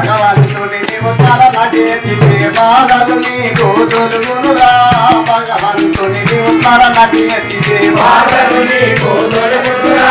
భగవంతుని తల నటేతితే బాధలు నీకు తొలుగునురా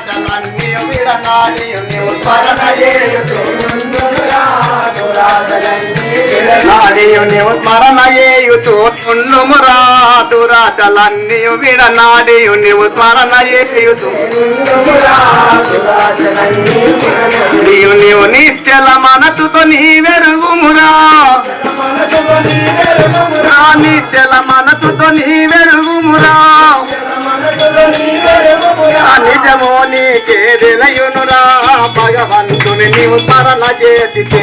భగవంతుని చేతితే దురాచలన్నీయు విడనాడియు నీవు స్మరణ చేయుచు నీవు స్మరణ చేయుచు నుండుమురా విడనాడియు నీవు స్మరణ నీవు నీవు నీవు మనసుతో నీ వెరుగుమురా నిశ్చల మనసుతో నీ వెరుగుమురా నిజమో నీకే నిలయునురా భగవంతుని నీవు స్మరణ చేతితే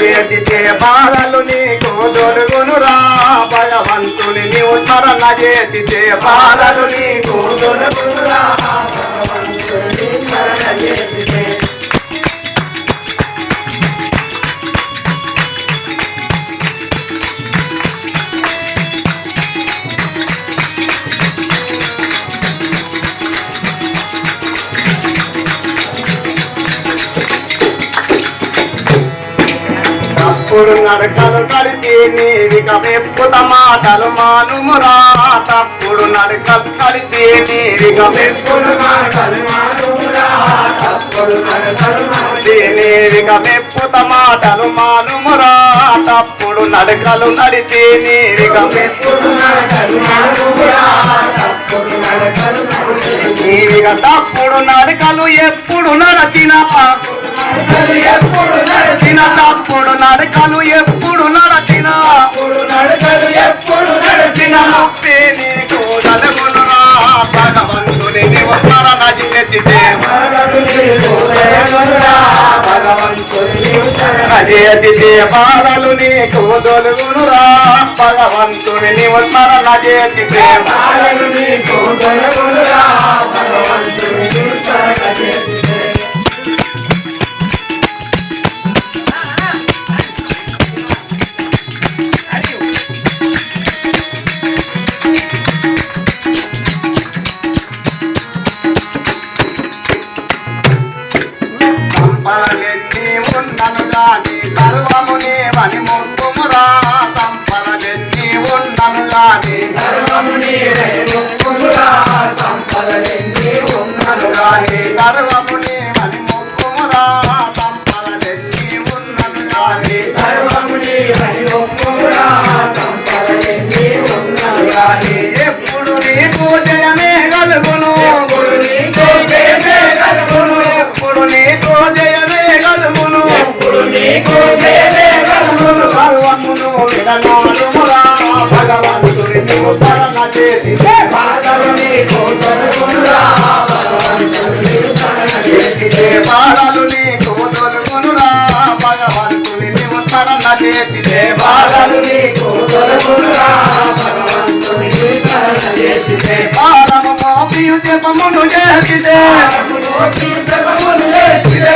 చేతికే బాధలు నీకు దొరుగునురా భగవంతుని నీవు స్మరణ చేతితే బాధలు నీకు దొరుగునురా నడకలు కడితే నీవిక మెప్పుత మాటలు మానుమురా తప్పుడు నడకలు కడితే నీవిక మెప్పులు మాటలు మానుమురా తప్పుడు నడకలు కడితే నీవిక మెప్పుత మాటలు మానుమురా తప్పుడు నడకలు నడితే నీవిక మెప్పులు మాటలు మానుమురా తప్పుడు నడకలు నీవిక తప్పుడు నడకలు ఎప్పుడు నడచిన ఎప్పుడు నడిచిన తప్పుడు నడకలు ఎప్పుడు నడచిన నడకలు ఎప్పుడు నడిచిన ముప్పే నీకు నలుగునురా భగవంతుని నీవు స్మరణ చేతితే చేతితే బాధలు నీకు దొలుగునురా. భగవంతుని నీవు చేతితే నీకు దొలుగునురా. సంపదలెన్ని ఉన్నను గాని సర్వమునే వని మొక్కుమురా సంపదలెన్ని ఉన్నను గాని సర్వమునే వని మొక్కుమురా సంపదలెన్ని ఉన్నను గాని ఎప్పుడు నీకు జయమే కలుగును? ఎప్పుడు నీకు జయమే కలుగును? ఎప్పుడు నీకు జయమే కలుగును? ఎప్పుడు నీకు జయమే కలుగును? సర్వమును విడనాడుమురా భగవంతుని చేతి బాధలు చేతితే బాధలు నీకు దొరుకురా భగవంతుని నీవు శరణ చేతితే భారము మోపియు జపమును చేతితే జపమును చేతితే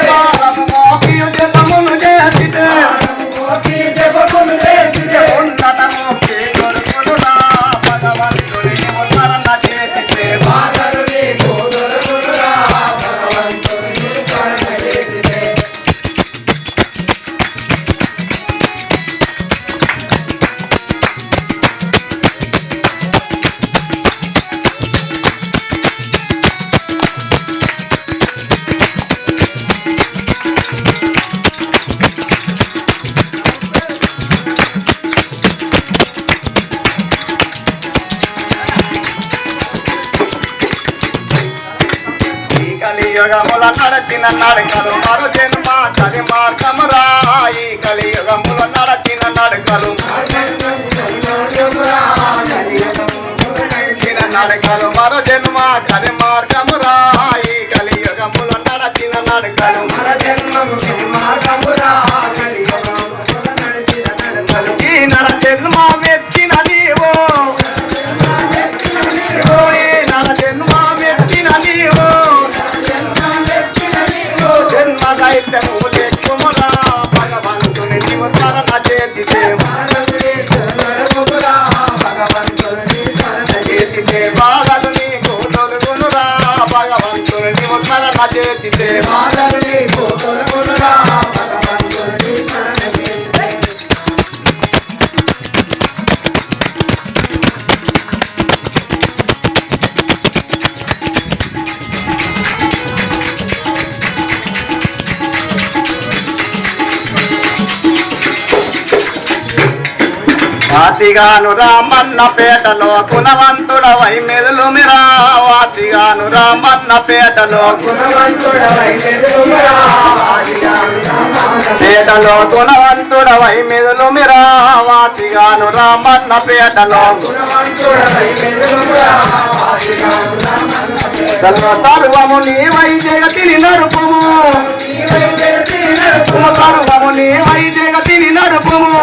కలియుగముల నడచిన నడకలు మరు జన్మ చది మార్గమురా. ఈ కలియుగముల నడచిన నడకలు నడచిన నడకలు మరు జన్మ చది మార్గమురా. ఈ కలియుగముల నడచిన నడకలు మర జన్మ జన్మ దైత్యము భగవంతుని నీవు తరణ చేతితే భగవంతుని నీవు తరణ చేతితే వాతిగాను రామన్న పేటలో గుణవంతుడవై మెదులు మిరా వాతిగాను రామన్న పేటలో పేటలో గుణవంతుడవై మెదులు మిరా వాతిగాను రామన్న పేటలో సర్వము నీవై జగతిని నడుపుము. సర్వము నీవై జగతిని నడుపుము.